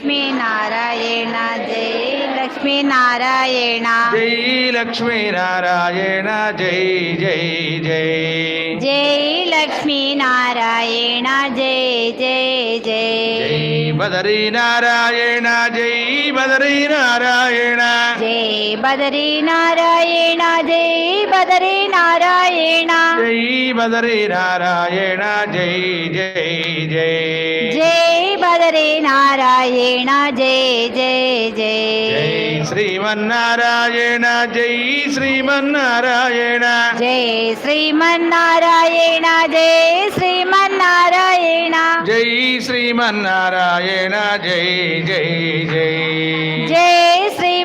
లక్ష్మీనారాయణ జై లక్ష్మీనారాయణ జై లక్ష్మీనారాయణ జై జై జై జై లక్ష్మీనారాయణ జై జై జై జై బదరీ నారాయణ జై బదరీ నారాయణ జై బదరీ నారాయణ జై బదరీ నారాయణ జై బదరీ నారాయణ జై జై జై. జై బదరీ నారాయణ జై జై. జై శ్రీమన్నారాయణ జై శ్రీమన్నారాయణ. జై శ్రీమన్నారాయణ జై శ్రీమన్నారాయణ. జై శ్రీమన్నారాయణ జై జై జై. J.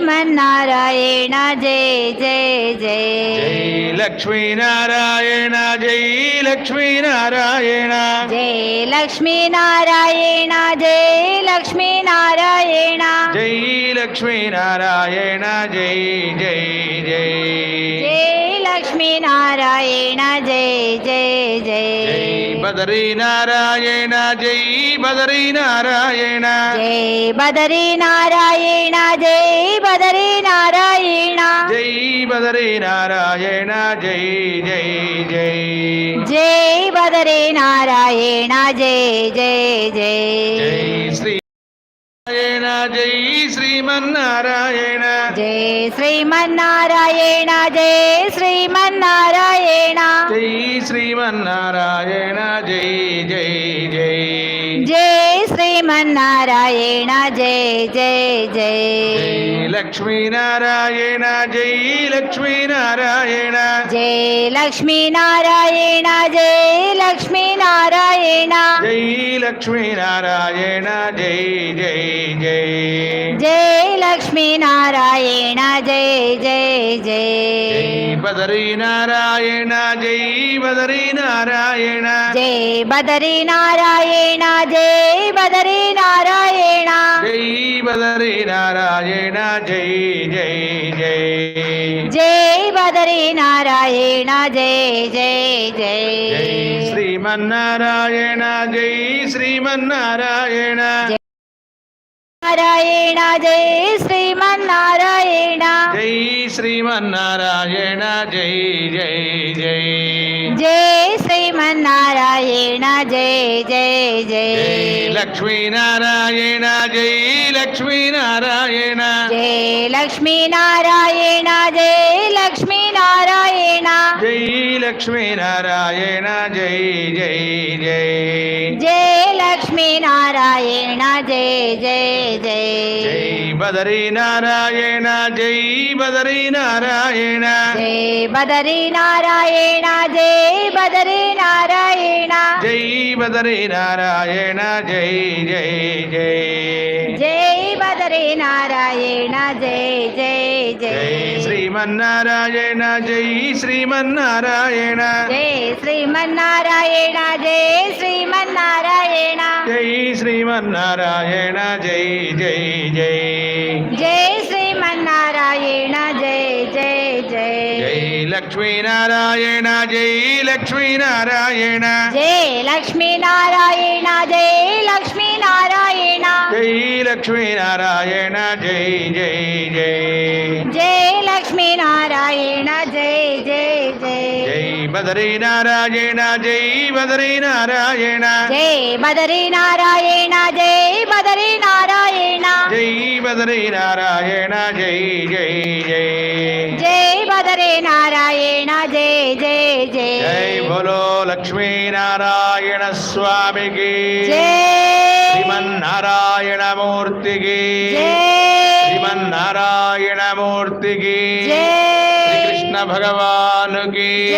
श्रीमन्नारायण जय जय जय। लक्ष्मीनारायण जय लक्ष्मीनारायण। जय लक्ष्मीनारायण जय लक्ष्मीनारायण। जय लक्ष्मीनारायण जय जय जय। जय लक्ष्मीनारायण जय जय। जय बदरीनारायण जय बदरीनारायण। जय बदरीनारायण బదరీ నారాయణ జై జై జై. జై బదరీ నారాయణ జై జై జై. జై శ్రీ నారాయణ జై శ్రీమన్నారాయణ జై శ్రీమన్నారాయణ జై శ్రీమన్నారాయణ జై శ్రీమన్నారాయణ జై జై జై. జై ശ്രീമന്നാരായണ ജയ ജയ ജയ ലക്ഷ്മി നാരായണ ജയ ലക്ഷ്മി നാരായണ ജയ ലക്ഷ്മി നാരായണ ജയ ലക്ഷ്മി നാരായണ ജയ ലക്ഷ്മി നാരായണ ജയ ജയ ജയ ജയ ലക്ഷ്മി നാരായണ ജയ ജയ ജയ నారాయణ జై బదరీ నారాయణ. జై బదరీ నారాయణ జై బదరీ నారాయణ. జై జై జై జై. బదరీ నారాయణ జై జై జై. జై శ్రీమన్నారాయణ జై శ్రీమన్నారాయణ. నారాయణ జై శ్రీమన్నారాయణ श्रीमारायण जय जय जय। जय श्रीमारायण जय जय जय। लक्ष्मीनारायण जय लक्ष्मीनारायण। जय लक्ष्मीनारायण जय लक्ष्मीनारायण। जय लक्ष्मीनारायण जय जय जय। जय लक्ष्मीनारायण जय जय। जय బదరీ నారాయణ జై బదరీ నారాయణ. జై బదరీ నారాయణ జై బదరీ నారాయణ. జై బదరీ నారాయణ జై జై జై. జై బదరీ నారాయణ జై జై జై. శ్రీమన్నారాయణ జై శ్రీమన్నారాయణ. జై శ్రీమన్నారాయణ జై శ్రీమన్నారాయణ. జై శ్రీమన్నారాయణ జై జై జై. ലക്ഷ്മി നാരായണ ജയ് ലക്ഷ്മി നാരായണ ജയ് ലക്ഷ്മി നാരായണ ജയ് ലക്ഷ്മി നാരായണ ജയ് ലക്ഷ്മി നാരായണ ജയ് ജയ് ജയ് ജയ് ലക്ഷ്മി നാരായണ ജയ് ജയ് ജയ് ജയ് ബദരീ നാരായണ ജയ് ബദരീ നാരായണ ജയ് ബദരീ നാരായണ ജയ് ബദരീ നാരായണ ജയ് ബദരീ നാരായണ ജയ് ജയ് ജയ് दामोदरे नारायण जय जय जय। जय बोलो लक्ष्मी नारायण स्वामी की। जय। श्रीमन्नारायण मूर्ति की। श्रीमन्नारायण मूर्ति की। श्री कृष्ण भगवान की।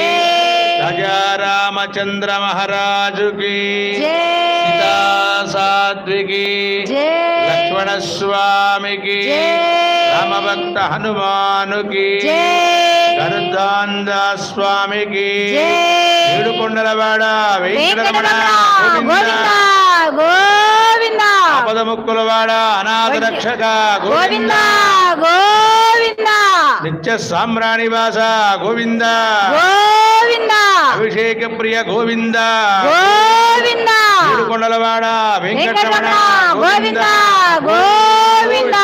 राजा रामचंद्र महाराज की। सीता साध्वी की। लक्ष्मण स्वामी की। राम भक्त हनुमान की। వెంకటరమణ వెంకటరమణ గోవింద. గోవింద గోవింద. ఆపద ముక్కులవాడ అనాథ రక్షక గోవింద గోవింద. నిత్య సామ్రాణి వాస గోవింద. గోవింద. అభిషేక ప్రియ గోవింద. గోవింద. ఏడుకొండలవాడ వెంకటరమణ వెంకటరమణ గోవింద. గోవింద